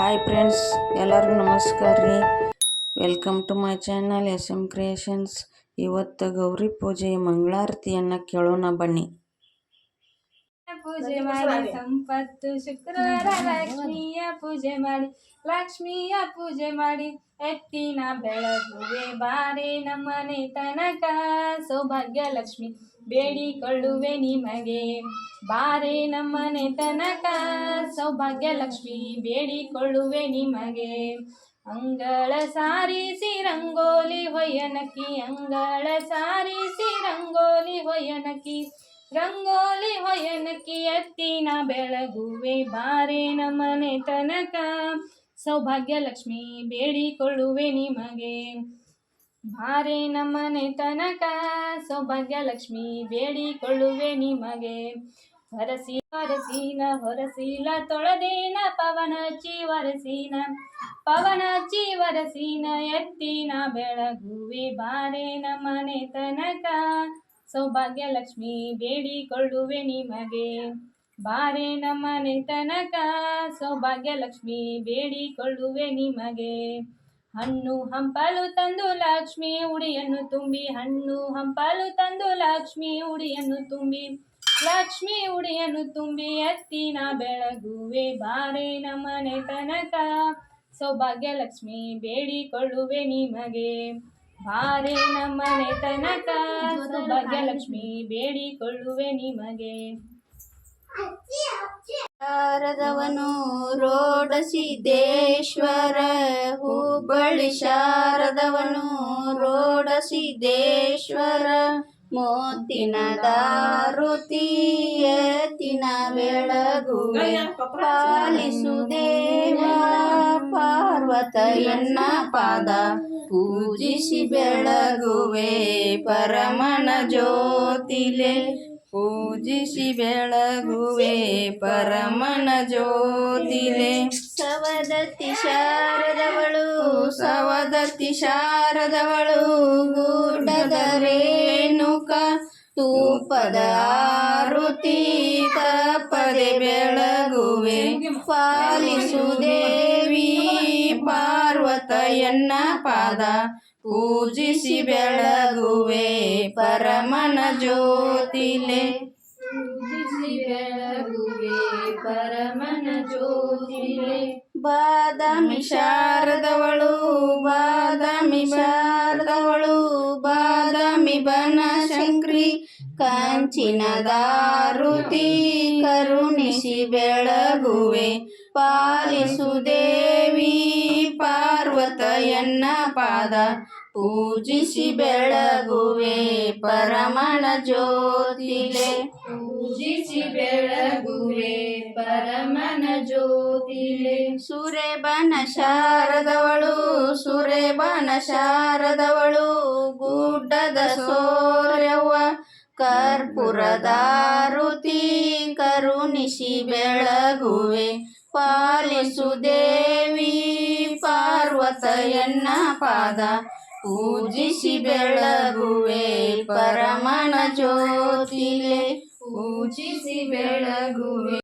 Hi friends ಎಲ್ಲರಿಗೂ ನಮಸ್ಕಾರ ರೀ. Welcome to my channel S M creations ಇವತ್ತು ಗೌರಿ ಪೂಜೆ ಮಂಗಳಾರತಿಯನ್ನು ಕೇಳೋಣ ಬನ್ನಿ. ಪೂಜೆ ಮಾಡಿ, ಸಂಪತ್ತು ಶುಕ್ರವಾರ ಲಕ್ಷ್ಮಿಯ ಪೂಜೆ ಮಾಡಿ, ಲಕ್ಷ್ಮಿಯ ಪೂಜೆ ಮಾಡಿ, ಎತ್ತಿನ ಬೆಳಗುವೆ ಬಾರಿ ನಮ್ಮನೆ ತನಕ ಸೌಭಾಗ್ಯ ಲಕ್ಷ್ಮಿ. ಬೇಡಿಕೊಳ್ಳುವೆ ನಿಮಗೆ. ಬಾರೆ ನಮ್ಮನೆ ತನಕ ಸೌಭಾಗ್ಯ ಲಕ್ಷ್ಮಿ ಬೇಡಿಕೊಳ್ಳುವೆ ನಿಮಗೆ. ಅಂಗಳ ಸಾರಿಸಿ ರಂಗೋಲಿ ಹೊಯ್ಯನಕಿ, ಅಂಗಳ ಸಾರಿಸಿ ರಂಗೋಲಿ ಹೊಯ್ಯನಕಿ ರಂಗೋಲಿ ಹೊಯ್ಯನಕಿ ಎತ್ತಿನ ಬೆಳಗುವೆ. ಬಾರೆ ನಮ್ಮನೆ ತನಕ ಸೌಭಾಗ್ಯ ಲಕ್ಷ್ಮಿ ಬೇಡಿಕೊಳ್ಳುವೆ ನಿಮಗೆ. ಬಾರೆ ನಮ್ಮನೆ ತನಕ ಸೌಭಾಗ್ಯ ಲಕ್ಷ್ಮಿ ಬೇಡಿಕೊಳ್ಳುವೆ ನಿಮಗೆ. ಹೊರಸಿ ಹೊರಸಿನ ಹೊರಸೀಲ ತೊಳೆದೇನ ಪವನ ಚೀವರಸೀನ ವರಸಿನ, ಪವನ ಚೀವರಸೀನ ವರಸಿನ ಎತ್ತಿನ ಬೆಳಗುವೆ. ಬಾರೆ ನಮ್ಮನೆ ತನಕ ಸೌಭಾಗ್ಯ ಲಕ್ಷ್ಮಿ ಬೇಡಿಕೊಳ್ಳುವೆ ನಿಮಗೆ. ಬಾರೆ ನಮ್ಮನೆ ತನಕ ಸೌಭಾಗ್ಯ ಲಕ್ಷ್ಮಿ ಬೇಡಿಕೊಳ್ಳುವೆ ನಿಮಗೆ. ಹಣ್ಣು ಹಂಪಲು ತಂದು ಲಕ್ಷ್ಮಿ ಉಡಿಯನ್ನು ತುಂಬಿ. ಹಣ್ಣು ಹಂಪಲು ತಂದು ಲಕ್ಷ್ಮಿ ಉಡಿಯನ್ನು ತುಂಬಿ. ಲಕ್ಷ್ಮಿ ಉಡಿಯನ್ನು ತುಂಬಿ ಎತ್ತಿನ ಬೆಳಗುವೆ. ಬಾರೆ ನಮ್ಮನೆ ತನಕ ಸೌಭಾಗ್ಯ ಲಕ್ಷ್ಮಿ ಬೇಡಿಕೊಳ್ಳುವೆ ನಿಮಗೆ. ಬಾರೆ ನಮ್ಮನೆ ತನಕ ಸೌಭಾಗ್ಯ ಲಕ್ಷ್ಮಿ ಬೇಡಿಕೊಳ್ಳುವೆ ನಿಮಗೆ. ಶಾರದವನು ರೋಡಸಿದ್ದೇಶ್ವರ, ಹುಬ್ಬಳ್ಳಿ ಶಾರದವನು ರೋಡಸಿದ್ದೇಶ್ವರ, ಮೋತಿನ ದಾರುತಿ ಎತ್ತಿನ ಬೆಳಗುವೆ ಪಾಲಿಸು ದೇವ, ಪಾರ್ವತಯನ್ನ ಪಾದ ಪೂಜಿಸಿ ಬೆಳಗುವೆ, ಪರಮನ ಜ್ಯೋತಿಲೆ. ಪೂಜಿಸಿ ಬೆಳಗುವೆ ಪರಮನ ಜ್ಯೋತಿಲೆ. ಸವದತ್ತಿ ಶಾರದವಳು ಸವದತ್ತಿ ಶಾರದವಳು ಗೂಡದ ರೇಣುಕ ತೂಪದ ಆರುತಿ ತಪದೆ ಬೆಳಗುವೆ. ಪಾಲಿಸು ದೇವಿ ಪಾರ್ವತಯನ್ನ ಪಾದ? ಪೂಜಿಸಿ ಬೆಳಗುವೆ ಪರಮನ ಜ್ಯೋತಿಲೆ. ಪೂಜಿಸಿ ಬೆಳಗುವೆ ಪರಮನ ಜ್ಯೋತಿಲೆ. ಬಾದಾಮಿ ಶಾರದವಳು ಬಾದಾಮಿ ಶಾರದವಳು ಬಾದಾಮಿ ಬನಶಂಕ್ರಿ. ಕಂಚಿನ ದಾರುತಿ ಕರುಣಿಸಿ ಬೆಳಗುವೆ ಪಾಲಿಸು ದೇವಿ ಪಾರ್ವತಯನ್ನ ಪಾದ? ಪೂಜಿಸಿ ಬೆಳಗುವೆ ಪರಮಣ ಜ್ಯೋತಿಲೆ. ಪೂಜಿಸಿ ಬೆಳಗುವೆ ಪರಮನ ಜ್ಯೋತಿಲೆ. ಸುರೇಬನ ಶಾರದವಳು ಸುರೇಬನ ಶಾರದವಳು ಗುಡ್ಡದ ಸೋರ್ಯವ್ವ ಕರ್ಪುರದಾರುತಿ ಕರುಣಿಸಿ ಬೆಳಗುವೆ. ಪಾಲಿಸು ದೇವಿ ಪಾರ್ವತಯನ್ನ ಪಾದ ಪೂಜಿಸಿ ಬೆಳಗುವೆ ಪರಮನ ಜ್ಯೋತಿಲೆ. ಪೂಜಿಸಿ ಬೆಳಗುವೆ